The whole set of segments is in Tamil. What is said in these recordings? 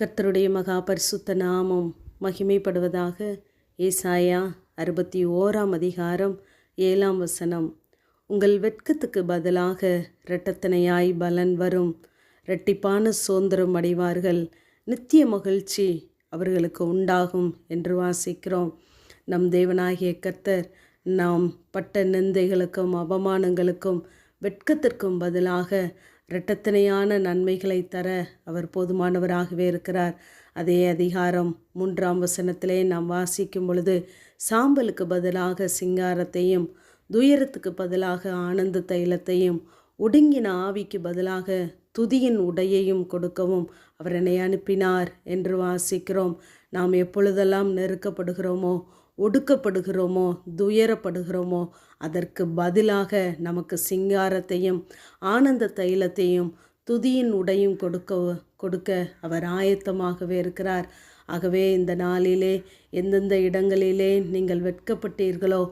கர்த்தருடைய மகா பரிசுத்த நாமம் மகிமைப்படுவதாக ஏசாயா அறுபத்தி ஓராம் அதிகாரம் ஏழாம் வசனம். உங்கள் வெட்கத்துக்கு பதிலாக இரட்டத்தனையாய் பலன் வரும். இரட்டிப்பான சுதந்திரம் அடைவார்கள். நித்திய மகிழ்ச்சி அவர்களுக்கு உண்டாகும் என்று வாசிக்கிறோம். நம் தேவனாகிய கர்த்தர் நாம் பட்ட நிந்தைகளுக்கும் அவமானங்களுக்கும் வெட்கத்திற்கும் பதிலாக இரட்டத்தனையான நன்மைகளை தர அவர் போதுமானவராகவே இருக்கிறார். அதே அதிகாரம் மூன்றாம் வசனத்திலே நாம் வாசிக்கும் பொழுது சாம்பலுக்கு பதிலாக சிங்காரத்தையும் துயரத்துக்கு பதிலாக ஆனந்த தைலத்தையும் ஒடுங்கின ஆவிக்கு பதிலாக துதியின் உடையையும் கொடுக்கவும் அவர் என்னை அனுப்பினார் என்று வாசிக்கிறோம். நாம் எப்பொழுதெல்லாம் நெருக்கப்படுகிறோமோ ஒடுக்கப்படுகிறோமோ துயரப்படுகிறோமோ அதற்கு பதிலாக நமக்கு சிங்காரத்தையும் ஆனந்த தைலத்தையும் துதியின் உடையும் கொடுக்க கொடுக்க அவர் ஆயத்தமாகவே இருக்கிறார். ஆகவே இந்த நாளிலே எந்தெந்த இடங்களிலே நீங்கள் வெட்கப்பட்டீர்களோ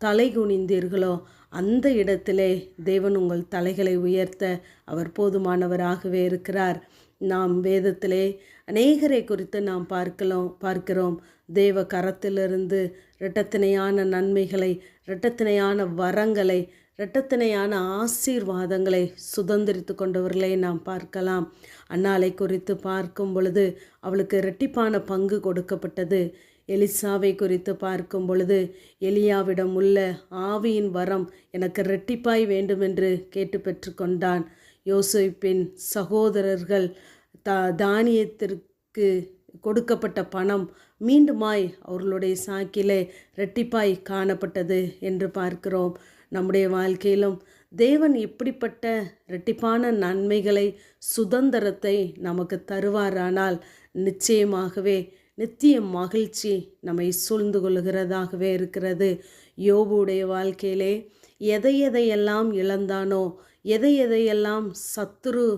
தலை குனிந்தீர்களோ அந்த இடத்திலே தேவன் உங்கள் தலைகளை உயர்த்த அவர் போதுமானவராகவே இருக்கிறார். நாம் வேதத்திலே அநேகரை குறித்து நாம் பார்க்கலாம் பார்க்கிறோம். தேவ கரத்திலிருந்து இரட்டத்தினையான நன்மைகளை இரட்டத்தினையான வரங்களை இரட்டத்தினையான ஆசீர்வாதங்களை சுதந்திரித்து கொண்டவர்களை நாம் பார்க்கலாம். அன்னாலை குறித்து பார்க்கும் பொழுது அவளுக்கு இரட்டிப்பான பங்கு கொடுக்கப்பட்டது. எலிசாவை குறித்து பார்க்கும் பொழுது எலியாவிடம் உள்ள ஆவியின் வரம் எனக்கு இரட்டிப்பாய் வேண்டுமென்று கேட்டு பெற்றுக்கொண்டான் யோசிப்பின் சகோதரர்கள் த தானியத்திற்கு கொடுக்கப்பட்ட பணம் மீண்டுமாய் அவர்களுடைய சாக்கிலே ரெட்டிப்பாய் காணப்பட்டது என்று பார்க்கிறோம். நம்முடைய வாழ்க்கையிலும் தேவன் இப்படிப்பட்ட ரெட்டிப்பான நன்மைகளை சுதந்திரத்தை நமக்கு தருவாரானால் நிச்சயமாகவே நித்திய மகிழ்ச்சி நம்மை சூழ்ந்து கொள்கிறதாகவே இருக்கிறது. யோபுடைய வாழ்க்கையிலே எதை எதையெல்லாம் இழந்தானோ எதை எதையெல்லாம் சத்துரு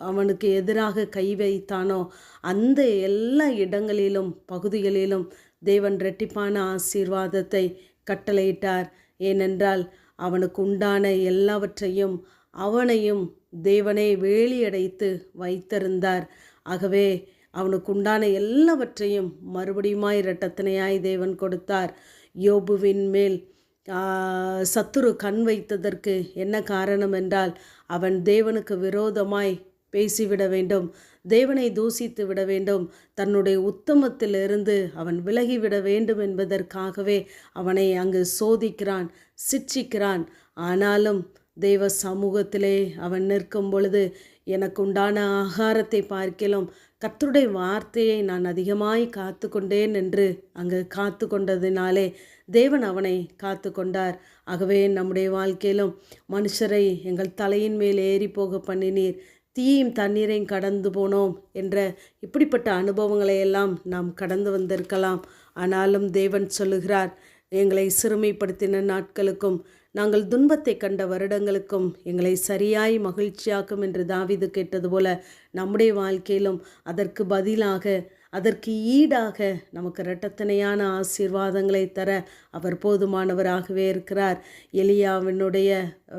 அவனுக்கு எதிராக கை வைத்தானோ அந்த எல்லா இடங்களிலும் பகுதிகளிலும் தேவன் ரெட்டிப்பான ஆசீர்வாதத்தை கட்டளையிட்டார். ஏனென்றால் அவனுக்கு உண்டான எல்லாவற்றையும் அவனையும் தேவனே வேலியடைத்து வைத்திருந்தார். ஆகவே அவனுக்கு உண்டான எல்லாவற்றையும் மறுபடியுமாய் இரட்டத்தனையாய் தேவன் கொடுத்தார். யோபுவின் மேல் சத்துரு கண் வைத்ததற்கு என்ன காரணம் என்றால் அவன் தேவனுக்கு விரோதமாய் பேசிவிட வேண்டும் தேவனை தூசித்து விட வேண்டும் தன்னுடைய உத்தமத்திலிருந்து அவன் விலகிவிட வேண்டும் என்பதற்காகவே அவனை அங்கு சோதிக்கிறான் சிட்சிக்கிறான். ஆனாலும் தெய்வ சமூகத்திலே அவன் நிற்கும் பொழுது எனக்கு உண்டான ஆகாரத்தை பார்க்கிலும் கத்தருடைய வார்த்தையை நான் அதிகமாய் காத்து கொண்டேன் என்று அங்கு காத்து கொண்டதினாலே தேவன் அவனை காத்து கொண்டார் ஆகவே நம்முடைய வாழ்க்கையிலும் மனுஷரை எங்கள் தலையின் மேல் ஏறி போக பண்ணினீர். தீயும் தண்ணீரையும் கடந்து போனோம் என்ற இப்படிப்பட்ட அனுபவங்களை எல்லாம் நாம் கடந்து வந்திருக்கலாம். ஆனாலும் தேவன் சொல்லுகிறார் எங்களை சிறுமைப்படுத்தின நாட்களுக்கும் நாங்கள் துன்பத்தை கண்ட வருடங்களுக்கும் எங்களை சரியாய் மகிழ்ச்சியாக்கும் என்று தாவிது கேட்டது போல நம்முடைய வாழ்க்கையிலும் அதற்கு பதிலாக அதற்கு ஈடாக நமக்கு இரட்டத்தனையான ஆசீர்வாதங்களை தர அவர் போதுமானவராகவே இருக்கிறார். எலியாவினுடைய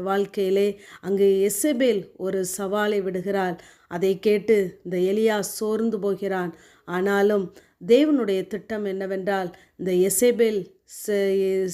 வாழ்க்கையிலே அங்கு எசபேல் ஒரு சவாலை விடுகிறார் அதை கேட்டு இந்த எலியா சோர்ந்து போகிறான். ஆனாலும் தேவனுடைய திட்டம் என்னவென்றால் இந்த எசேபேல்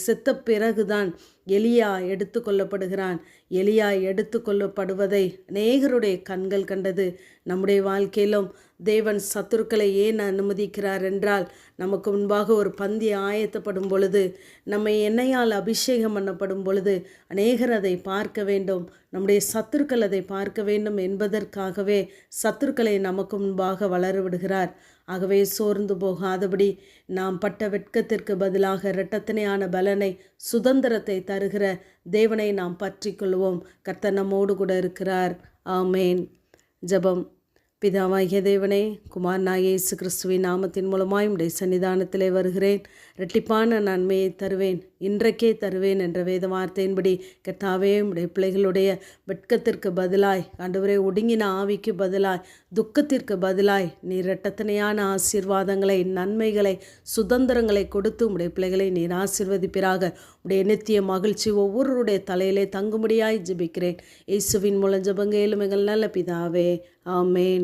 செத்த பிறகுதான் எலியா எடுத்து கொள்ளப்படுகிறான். எலியா எடுத்து கொள்ளப்படுவதை அநேகருடைய கண்கள் கண்டது. நம்முடைய வாழ்க்கையிலும் தேவன் சத்துருக்களை ஏன் அனுமதிக்கிறார் என்றால் நமக்கு முன்பாக ஒரு பந்தி ஆயத்தப்படும் பொழுது நம்மை எண்ணெயால் அபிஷேகம் பண்ணப்படும் பொழுது அநேகர் அதை பார்க்க வேண்டும் நம்முடைய சத்துருக்கள் அதை பார்க்க வேண்டும் என்பதற்காகவே சத்துருக்களை நமக்கு முன்பாக வளர விடுகிறார். ஆகவே சோர்ந்து போகாதபடி நாம் பட்ட வெட்கத்திற்கு பதிலாக இரட்டத்தனையான பலனை சுதந்திரத்தை தருகிற தேவனை நாம் பற்றி கொள்வோம். கர்த்தர் நம்மோடு கூட இருக்கிறார். ஆமேன். ജപം பிதாவாகிய தேவனே குமார் இயேசு கிறிஸ்துவின் நாமத்தின் மூலமாய் உடைய சன்னிதானத்திலே வருகிறேன். ரெட்டிப்பான நன்மையை தருவேன் இன்றைக்கே தருவேன் என்ற வேத வார்த்தையின்படி கெட்டாவே உடைய பிள்ளைகளுடைய வெட்கத்திற்கு பதிலாய் ஆண்டவரே ஒடுங்கின ஆவிக்கு பதிலாய் துக்கத்திற்கு பதிலாய் நீ இரட்டத்தனையான ஆசீர்வாதங்களை நன்மைகளை சுதந்திரங்களை கொடுத்து உடைய பிள்ளைகளை நீர் ஆசிர்வதிப்பிறாக உடைய நித்திய மகிழ்ச்சி ஒவ்வொருடைய தலையிலே தங்கும்படியாய் ஜபிக்கிறேன். இயேசுவின் மூலம் ஜபங்க எங்கள் நல்ல பிதாவே ஆமேன்.